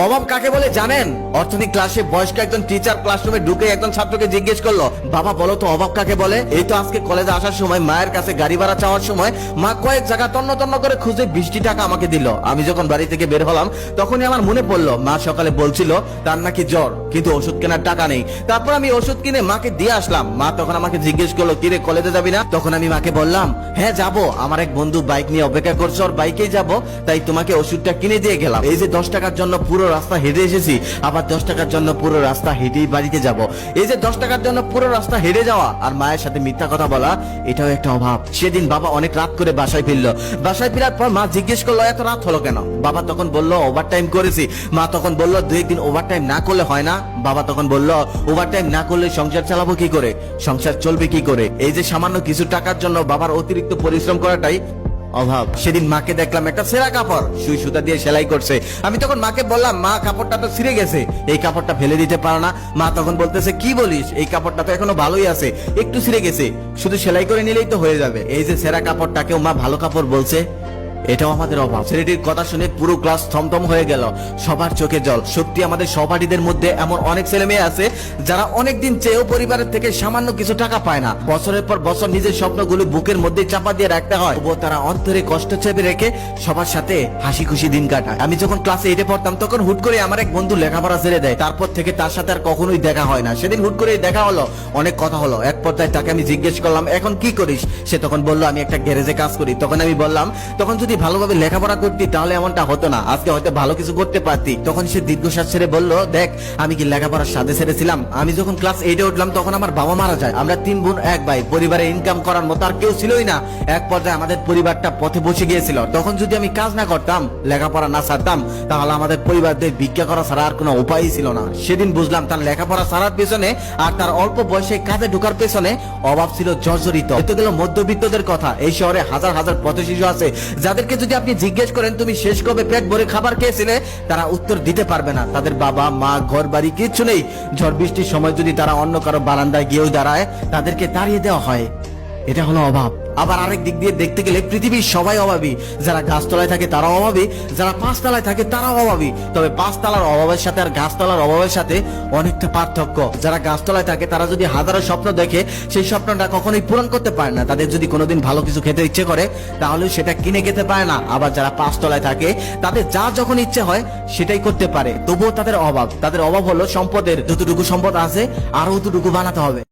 অভাব কাকে বলে জানেন? অর্থনীতি ক্লাসে বয়স্ক একজন টিচার ক্লাসরুমে ঢুকে একজন ছাত্রকে জিজ্ঞেস করল, বাবা, বলো তো অভাব কাকে বলে? এই তো আজকে কলেজে আসার সময়, মায়ের কাছে গাড়ি ভাড়া চাওয়ার সময়, মা কয়েক জায়গা তন্ন তন্ন করে খুঁজে বৃষ্টি টাকা আমাকে দিল। আমি যখন বাড়ি থেকে বের হলাম, তখনই আমার মনে পড়ল, মা সকালে বলছিল, তার নাকি জ্বর, কিন্তু ওষুধ কেনার টাকা নেই। তারপর আমি ওষুধ কিনে মাকে দিয়ে আসলাম। মা তখন আমাকে জিজ্ঞেস করল, কিরে কলেজে যাবি না? তখন আমি মাকে বললাম হ্যাঁ যাব। আমার এক বন্ধু বাইক নিয়ে অপেক্ষা করছে, ওর বাইকেই যাব, তাই তোমাকে ওষুধটা কিনে দিয়ে গেলাম। এই যে দশ টাকার জন্য পুরো রাস্তা হেঁটে এসেছি। আবার দশ টাকার জন্য পুরো রাস্তা হেঁটেই বাড়িতে যাব। এই যে দশ টাকার জন্য পুরো রাস্তা হেঁটে যাওয়া আর মায়ের সাথে মিথ্যা কথা বলা, এটাও একটা অভাব। সেদিন বাবা অনেক রাত করে বাসায় ফিরলো। বাসায় ফেরার পর মা জিজ্ঞেস করল, এত রাত হলো কেন? বাবা তখন বলল ওভার টাইম করেছি। মা তখন বলল দুই একদিন ওভার টাইম না করলে হয় না? বাবা তখন বলল ওভার টাইম না করলে সংসার চালাবো কি করে? সংসার চলবে কি করে? এই যে সামান্য কিছু টাকার জন্য বাবার অতিরিক্ত পরিশ্রম করাটাই অভাব। সেদিন মাকে দেখলাম একটা সেরা কাপড়, সুই সুতা দিয়ে সেলাই করছে। আমি তখন মাকে বললাম, মা, কাপড়টা তো ছিঁড়ে গেছে। এই কাপড়টা ফেলে দিতে পারো না। মা তখন বলতেছে, কি বলিস? এই কাপড়টা তো এখনও ভালোই আছে। একটু ছিঁড়ে গেছে। শুধু সেলাই করে নিলেই তো হয়ে যাবে। এই যে সেরা কাপড়টাকেও মা ভালো কাপড় বলছে। এটাও আমাদের অভাব। ছেলেটির কথা শুনে পুরো ক্লাস থমথম হয়ে গেল। সবার চোখে জল। সত্যি আমাদের সহপাঠীদের মধ্যে এমন অনেক ছেলে মেয়ে আছে, যারা অনেক দিন চেয়েও পরিবারের থেকে সামান্য কিছু টাকা পায় না। বছরের পর বছর নিজের স্বপ্নগুলো বুকের মধ্যে চাপা দিয়ে রাখতে হয়। তবুও তারা অন্তরে কষ্ট চেপে রেখে সবার সাথে হাসি খুশি দিন কাটায়। আমি যখন ক্লাসে এইটে পড়তাম, তখন হুট করে আমার এক বন্ধু লেখাপড়া ছেড়ে দেয়। তারপর থেকে তার সাথে আর কখনোই দেখা হয় না। সেদিন হুট করে দেখা হলো। অনেক কথা হলো। এক পর্যায়ে তাকে আমি জিজ্ঞেস করলাম, এখন কি করিস? সে তখন বলল, আমি একটা গ্যারেজে কাজ করি। তখন আমি বললাম, তখন যদি ভালোভাবে লেখাপড়া করতি, তাহলে এমনটা হতো না। আজকে হয়তো ভালো কিছু করতে পারতি। তখন সে দীর্ঘশ্বাস ছেড়ে বলল, দেখ, আমি কি লেখাপড়ার সাথে ছেড়েছিলাম আমি যখন ক্লাস এইটে উঠলাম, তখন আমার বাবা মারা যায়। আমরা তিন বোন, এক ভাই। পরিবারে ইনকাম করার মতো আর কেউ ছিলই না। এক পর্যায়ে আমাদের পরিবারটা পথে বসে গিয়েছিল। তখন যদি আমি কাজ না করতাম, লেখাপড়া না ছাড়তাম, তাহলে আমাদের পরিবারদের ভিক্ষা করা ছাড়া আর কোনো উপায়ই ছিল না। সেদিন বুঝলাম, তার লেখাপড়া ছাড়ার পেছনে আর তার অল্প বয়সে কাজে ঢোকার পেছনে অভাব ছিল জর্জরিত। এতে গেল মধ্যবিত্তদের কথা। এই শহরে হাজার হাজার পথ শিশু আছে যাদেরকে যদি আপনি জিজ্ঞেস করেন, তুমি শেষ কবে পেট ভরে খাবার খেয়েছিলে? তারা উত্তর দিতে পারবে না। তাদের বাবা, মা ঘর বাড়ি কিচ্ছু নেই। ঝড় বৃষ্টির সময় যদি তারা অন্য কারও বারান্দায় গিয়েও দাঁড়ায়, তাদেরকে তাড়িয়ে দেওয়া হয়। এটা হলো অভাব। আবার আরেক দিক দিয়ে দেখতে গেলে পৃথিবীর সবাই অভাবী। যারা গাছতলায় থাকে, তারাও অভাবী। যারা পাঁচতলায় থাকে, তারাও অভাবী। তবে পাঁচতলার অভাবের সাথে আর গাছতলার অভাবের সাথে অনেকটা পার্থক্য। যারা গাছতলায় থাকে, তারা যদি হাজারো স্বপ্ন দেখে, সেই স্বপ্নটা কখনোই পূরণ করতে পারে না। তাদের যদি কোনোদিন ভালো কিছু খেতে ইচ্ছে করে, তাহলে সেটা কিনে খেতে পারে না। আবার যারা পাঁচতলায় থাকে, তাদের যা যখন ইচ্ছে হয়, সেটাই করতে পারে। তবুও তাদের অভাব। তাদের অভাব হলো সম্পদের। যতটুকু সম্পদ আছে আরও অতটুকু বানাতে হবে।